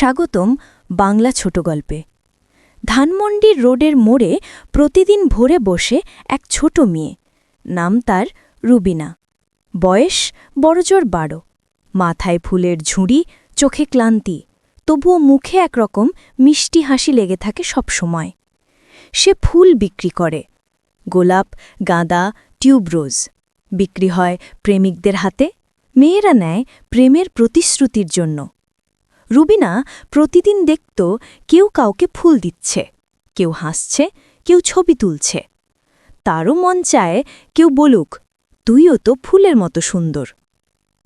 স্বাগতম বাংলা ছোট গল্পে ধানমন্ডির রোডের মোড়ে প্রতিদিন ভোরে বসে এক ছোট মেয়ে। নাম তার রুবিনা। বয়স বড়জোর বারো। মাথায় ফুলের ঝুড়ি, চোখে ক্লান্তি। তবুও মুখে একরকম মিষ্টি হাসি লেগে থাকে সব সময়। সে ফুল বিক্রি করে। গোলাপ, গাঁদা টিউবরোজ বিক্রি হয় প্রেমিকদের হাতে। মেয়েরা নেয় প্রেমের প্রতিশ্রুতির জন্য। রুবিনা প্রতিদিন দেখত কেউ কাউকে ফুল দিচ্ছে, কেউ হাসছে, কেউ ছবি তুলছে। তারও মন চায় কেউ বলুক, তুইও তো ফুলের মতো সুন্দর।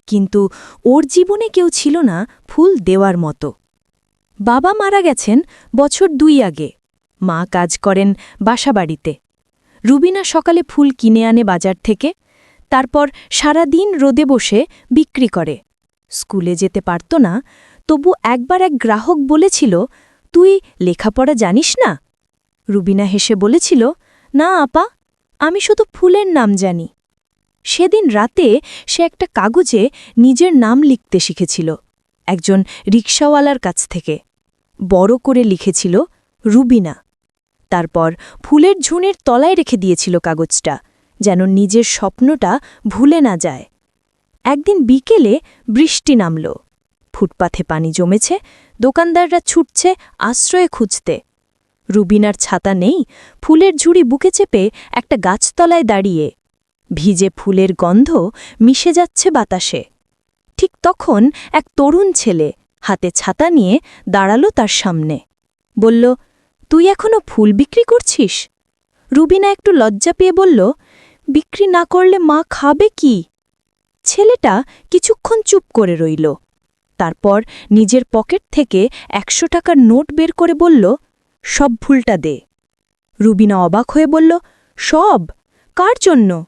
কিন্তু ওর জীবনে কেউ ছিল না ফুল দেওয়ার মতো। বাবা মারা গেছেন বছর দুই আগে। মা কাজ করেন বাসাবাড়িতে। রুবিনা সকালে ফুল কিনে আনে বাজার থেকে, তারপর সারা দিন রোদে বসে বিক্রি করে। স্কুলে যেতে পারত না তবু একবার এক গ্রাহক বলেছিল, তুই লেখাপড়া জানিস না? রুবিনা হেসে বলেছিল, না, আপা, আমি শুধু ফুলের নাম জানি। সেদিন রাতে সে একটা কাগজে নিজের নাম লিখতে শিখেছিল, একজন রিক্সাওয়ালার কাছ থেকে। বড় করে লিখেছিল, রুবিনা। তারপর ফুলের ঝুনের তলায় রেখে দিয়েছিল কাগজটা, যেন নিজের স্বপ্নটা ভুলে না যায়। একদিন বিকেলে বৃষ্টি নামল। ফুটপাথে পানি জমেছে, দোকানদাররা ছুটছে আশ্রয়ে খুঁজতে। রুবিনার ছাতা নেই, ফুলের ঝুড়ি বুকে চেপে একটা গাছতলায় দাঁড়িয়ে। ভিজে ফুলের গন্ধ মিশে যাচ্ছে বাতাসে। ঠিক তখন এক তরুণ ছেলে হাতে ছাতা নিয়ে দাঁড়াল তার সামনে। বলল, তুই এখনও ফুল বিক্রি করছিস? রুবিনা একটু লজ্জা পেয়ে বলল, বিক্রি না করলে মা খাবে কি? ছেলেটা কিছুক্ষণ চুপ করে রইল। তারপর নিজের পকেট থেকে একশো টাকার নোট বের করে বলল, সব ফুলটা দে। রুবিনা অবাক হয়ে বলল, সব? কার জন্য?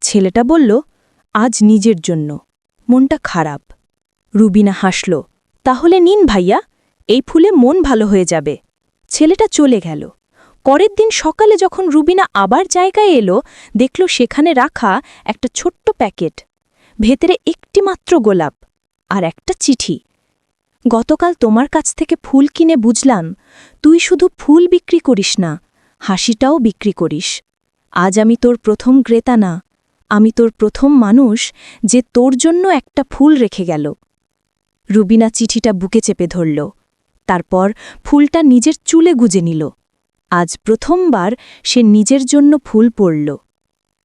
ছেলেটা বলল, আজ নিজের জন্য। মনটা খারাপ। রুবিনা হাসল, তাহলে নিন ভাইয়া, এই ফুলে মন ভালো হয়ে যাবে। ছেলেটা চলে গেল। পরের দিন সকালে যখন রুবিনা আবার জায়গায় এলো, দেখল সেখানে রাখা একটা ছোট্ট প্যাকেট। ভেতরে একটি মাত্র গোলাপ। আর একটা চিঠি। গতকাল তোমার কাছ থেকে ফুল কিনে বুঝলাম, তুই শুধু ফুল বিক্রি করিস না, হাসিটাও বিক্রি করিস। আজ আমি তোর প্রথম ক্রেতা না, আমি তোর প্রথম মানুষ যে তোর জন্য একটা ফুল রেখে গেল। রুবিনা চিঠিটা বুকে চেপে ধরল, তারপর ফুলটা নিজের চুলে গুজে নিল। আজ প্রথমবার সে নিজের জন্য ফুল পড়ল।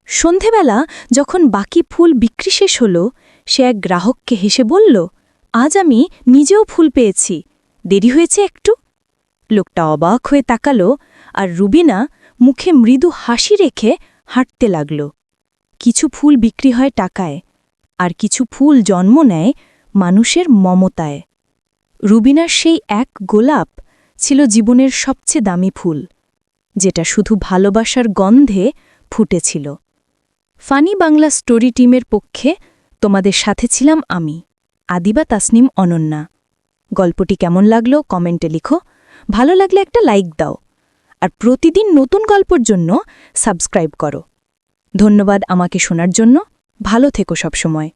সন্ধেবেলা যখন বাকি ফুল বিক্রি শেষ হল, সে এক গ্রাহককে হেসে বলল, আজ আমি নিজেও ফুল পেয়েছি। দেরি হয়েছে একটু? লোকটা অবাক হয়ে তাকালো আর রুবিনা মুখে মৃদু হাসি রেখে হাঁটতে লাগল। কিছু ফুল বিক্রি হয় টাকায়, আর কিছু ফুল জন্ম নেয় মানুষের মমতায়। রুবিনার সেই এক গোলাপ ছিল জীবনের সবচেয়ে দামি ফুল, যেটা শুধু ভালোবাসার গন্ধে ফুটেছিল। ফানি বাংলা স্টোরি টিমের পক্ষে তোমাদের সাথে ছিলাম আমি, আদিবা তাসনিম অনন্যা। গল্পটি কেমন লাগল কমেন্টে লিখো, ভালো লাগলে একটা লাইক দাও, আর প্রতিদিন নতুন গল্পর জন্য সাবস্ক্রাইব করো। ধন্যবাদ আমাকে শোনার জন্য, ভালো থেকো সবসময়।